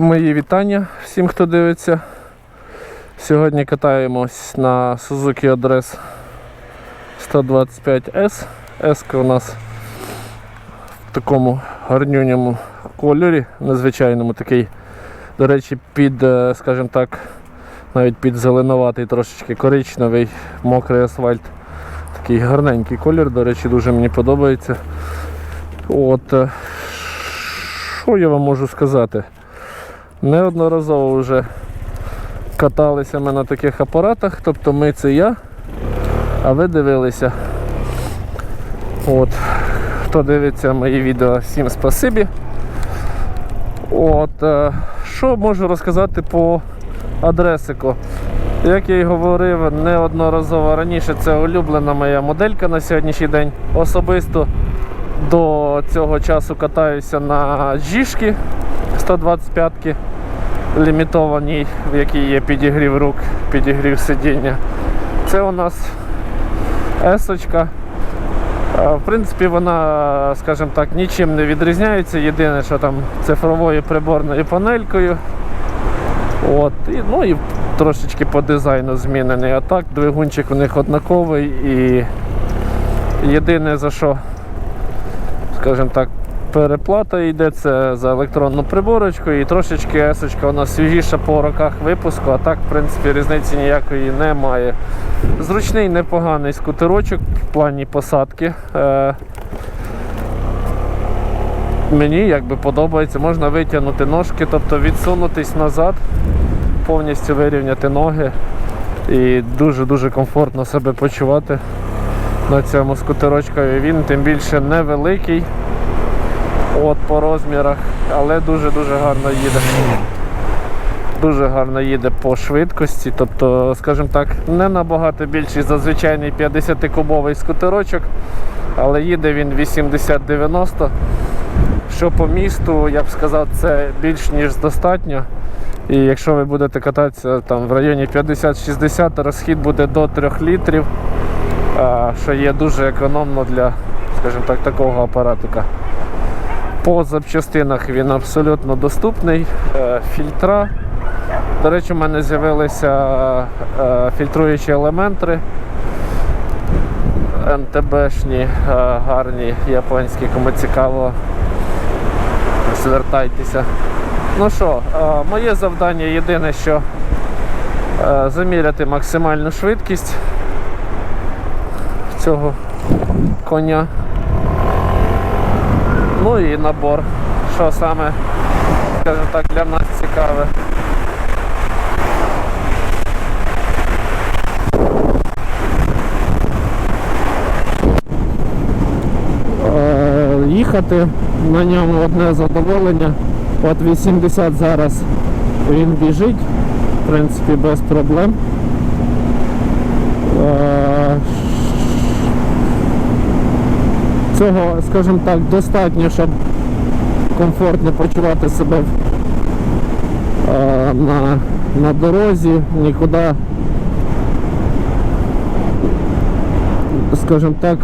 Мої вітання всім, хто дивиться. Сьогодні катаємось на Suzuki Address 125S. S у нас в такому гарнюньому кольорі, незвичайному такий, до речі, під, е, скажімо так, навіть під зеленуватий, трошечки коричневий, мокрий асфальт. Такий гарненький колір, до речі, дуже мені подобається. От, е, що я вам можу сказати? Неодноразово вже каталися ми на таких апаратах, тобто ми це я, а ви дивилися. От. Хто дивиться мої відео, всім спасибі. От, е, що можу розказати по адресику? Як я й говорив неодноразово раніше, це улюблена моя моделька на сьогоднішній день. Особисто до цього часу катаюся на Жішки 125-ки лімітованій, в якій є підігрів рук, підігрів сидіння. Це у нас есочка. В принципі, вона, скажімо так, нічим не відрізняється. Єдине, що там цифровою приборною панелькою. От, і, ну і трошечки по дизайну змінений. А так, двигунчик у них однаковий і єдине за що, скажімо так, переплата йде це за електронну приборочку і трошечки есочка нас свіжіша по роках випуску, а так, в принципі, різниці ніякої немає. Зручний, непоганий скутерочок в плані посадки. Е, Мені якби подобається, можна витягнути ножки, тобто відсунутись назад, повністю вирівняти ноги і дуже-дуже комфортно себе почувати на цьому скутерочку. Він тим більше невеликий от по розмірах, але дуже-дуже гарно їде. Дуже гарно їде по швидкості, тобто, скажімо так, не набагато більший за звичайний 50-кубовий скутерочок, але їде він 80-90. Що по місту, я б сказав, це більш ніж достатньо. І якщо ви будете кататися там в районі 50-60, розхід буде до 3 літрів, що є дуже економно для, скажімо так, такого апаратика. По запчастинах він абсолютно доступний. Е, Фільтра. До речі, у мене з'явилися е, фільтруючі елементи. НТБшні, е, гарні, японські, кому цікаво, звертайтеся. Ну що, моє завдання єдине, що заміряти максимальну швидкість цього коня. Ну і набор, що саме, скажімо так, для нас цікаве. Е, Їхати на ньому одне задоволення. От 80 зараз він біжить, в принципі, без проблем. Цього, скажімо так, достатньо, щоб комфортно почувати себе е, на, на дорозі, нікуди, скажімо так,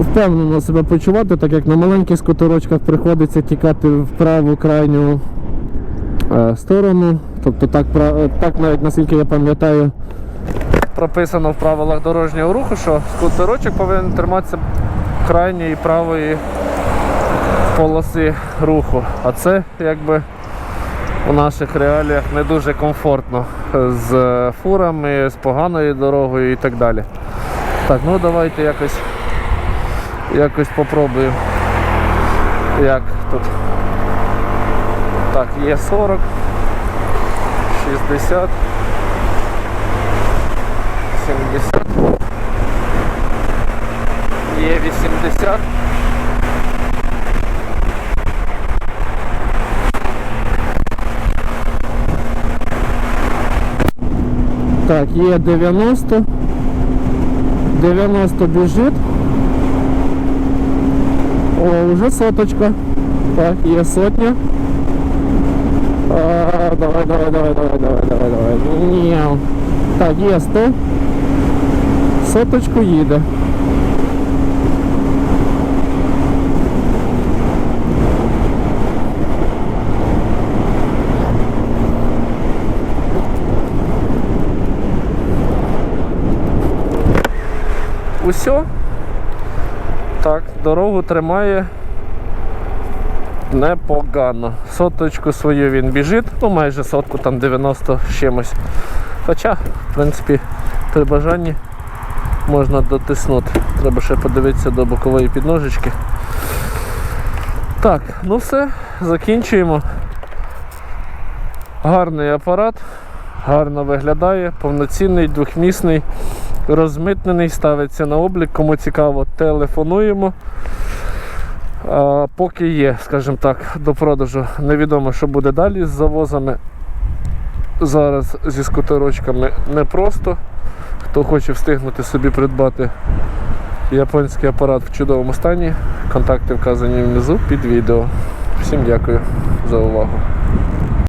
впевнено себе почувати, так як на маленьких скутерочках приходиться тікати в праву крайню е, сторону. Тобто так, так навіть наскільки я пам'ятаю, прописано в правилах дорожнього руху, що скутерочок повинен триматися крайньої правої полоси руху. А це якби у наших реаліях не дуже комфортно з фурами, з поганою дорогою і так далі. Так, ну давайте якось якось попробуємо. Як тут? Так, є 40, 60, 70, є 80. Так, є 90. 90 біжить. О, вже соточка. Так, є сотня. А, давай, давай, давай, давай, давай, давай, давай. Ні. Так, є 100. Соточку їде. Все. Так, дорогу тримає непогано. Соточку свою він біжить, ну майже сотку, там 90 з чимось. Хоча, в принципі, при бажанні можна дотиснути. Треба ще подивитися до бокової підножечки. Так, ну все, закінчуємо. Гарний апарат, гарно виглядає, повноцінний, двохмісний, розмитнений, ставиться на облік. Кому цікаво, телефонуємо. А, поки є, скажімо так, до продажу. Невідомо, що буде далі з завозами. Зараз зі скутерочками непросто. Хто хоче встигнути собі придбати японський апарат в чудовому стані, контакти вказані внизу під відео. Всім дякую за увагу.